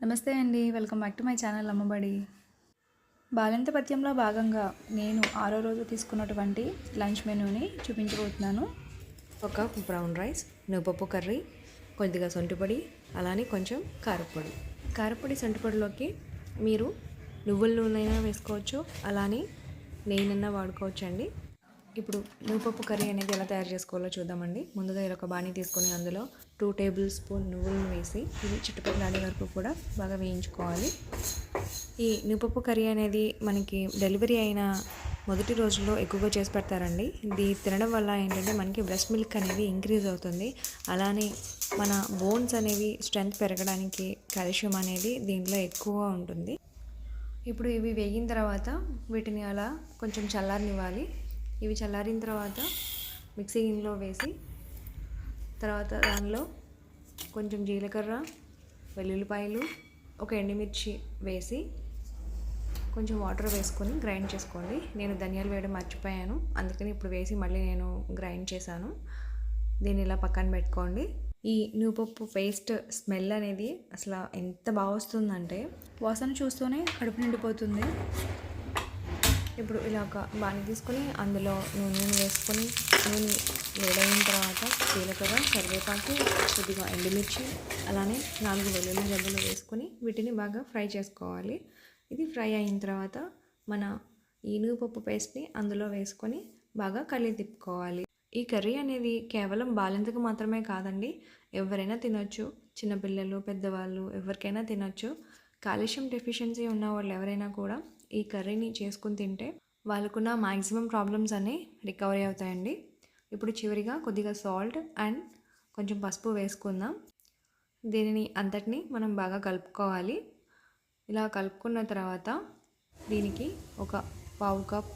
నమస్తే అండి welcome back to my channel Ammabadi. బాలింత పథ్యంలో భాగంగా నేను ఆరో రోజు తీసుకున్నటువంటి లంచ్ మెనూని చూపించబోతున్నాను. ఒక కప్ బ్రౌన్ రైస్ నువ్వుపప్పు కర్రీ కొద్దిగా సొంటిపొడి అలానే కొంచెం కారపొడి. కారపొడి సొంటిపొడిలోకి మీరు నువ్వుల నూనె వేసుకోవచ్చు అలానే నెయ్యినన్నా వాడుకోవచ్చు అండి ఇప్పుడు నువ్వుపప్పు కర్రీ అనేది ఎలా తయారు చేసుకోవాలో చూద్దామండి. ముందుగా ఇలా ఒక బాణీ తీసుకొని అందులో టూ టేబుల్ స్పూన్ నువ్వులను వేసి ఇవి చుట్టుపక్కల వరకు కూడా బాగా వేయించుకోవాలి. ఈ నువ్వుపప్పు కర్రీ అనేది మనకి డెలివరీ అయిన మొదటి రోజుల్లో ఎక్కువగా చేసి పెడతారండి. ఇది తినడం వల్ల ఏంటంటే మనకి బ్రెస్ట్ మిల్క్ అనేది ఇంక్రీజ్ అవుతుంది. అలానే మన బోన్స్ అనేవి స్ట్రెంగ్త్ పెరగడానికి కాల్షియం అనేది దీంట్లో ఎక్కువ ఉంటుంది. ఇప్పుడు ఇవి వేగిన తర్వాత వీటిని అలా కొంచెం చల్లారనివ్వాలి. ఇవి చల్లారిన తర్వాత మిక్సీ గిన్నెలో వేసి తర్వాత దానిలో కొంచెం జీలకర్ర వెల్లుల్లిపాయలు ఒక ఎండుమిర్చి వేసి కొంచెం వాటర్ వేసుకొని గ్రైండ్ చేసుకోండి. నేను ధనియాలు వేయడం మర్చిపోయాను. అందుకని ఇప్పుడు వేసి మళ్ళీ నేను గ్రైండ్ చేశాను. దీన్ని ఇలా పక్కన పెట్టుకోండి. ఈ నువ్వుపప్పు పేస్ట్ స్మెల్ అనేది అసలు ఎంత బాగా వస్తుందంటే వాసన చూస్తూనే కడుపు నిండిపోతుంది. ఇప్పుడు ఇలా ఒక బాణి తీసుకొని అందులో నూనె వేసుకొని నూనె వేడైన తర్వాత జీలకర్ర కరివేపాకు కొద్దిగా ఎండుమిర్చి అలానే నాలుగు వెల్లుల్లి జబ్బులు వేసుకొని వీటిని బాగా ఫ్రై చేసుకోవాలి. ఇది ఫ్రై అయిన తర్వాత మన ఈనుగుపప్పు పేస్ట్ని అందులో వేసుకొని బాగా కలి తిప్పుకోవాలి. ఈ కర్రీ అనేది కేవలం బాలింతకు మాత్రమే కాదండి. ఎవరైనా తినొచ్చు. చిన్నపిల్లలు పెద్దవాళ్ళు ఎవరికైనా తినొచ్చు. కాల్షియం డెఫిషియన్సీ ఉన్న వాళ్ళు ఎవరైనా కూడా ఈ కర్రీని చేసుకుని తింటే వాళ్ళకున్న మ్యాక్సిమం ప్రాబ్లమ్స్ అన్నీ రికవరీ అవుతాయండి. ఇప్పుడు చివరిగా కొద్దిగా సాల్ట్ అండ్ కొంచెం పసుపు వేసుకుందాం. దీనిని అంతటిని మనం బాగా కలుపుకోవాలి. ఇలా కలుపుకున్న తర్వాత దీనికి ఒక పావు కప్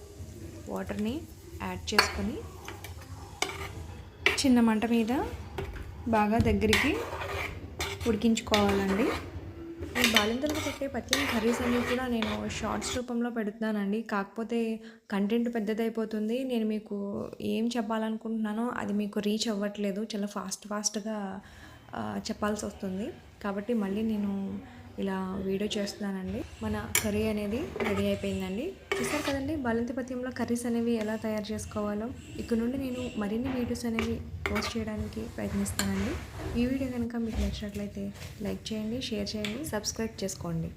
వాటర్ని యాడ్ చేసుకొని చిన్న మంట మీద బాగా దగ్గరికి ఉడికించుకోవాలండి. ఈ బాలింతలకు పెట్టే పచ్చని కర్రీస్ అన్నీ కూడా నేను షార్ట్స్ రూపంలో పెడుతున్నానండి. కాకపోతే కంటెంట్ పెద్దదైపోతుంది. నేను మీకు ఏం చెప్పాలనుకుంటున్నానో అది మీకు రీచ్ అవ్వట్లేదు. చాలా ఫాస్ట్ ఫాస్ట్గా చెప్పాల్సి వస్తుంది. కాబట్టి మళ్ళీ నేను ఇలా వీడియో చేస్తున్నానండి. మన కర్రీ అనేది రెడీ అయిపోయిందండి. చూసారు కదండి బాలింత పథ్యంలో కర్రీస్ అనేవి ఎలా తయారు చేసుకోవాలో? ఇక్కడ నుండి నేను మరిన్ని వీడియోస్ అనేవి పోస్ట్ చేయడానికి ప్రయత్నిస్తానండి. ఈ వీడియో కనుక మీకు నచ్చినట్లయితే లైక్ చేయండి షేర్ చేయండి సబ్స్క్రైబ్ చేసుకోండి.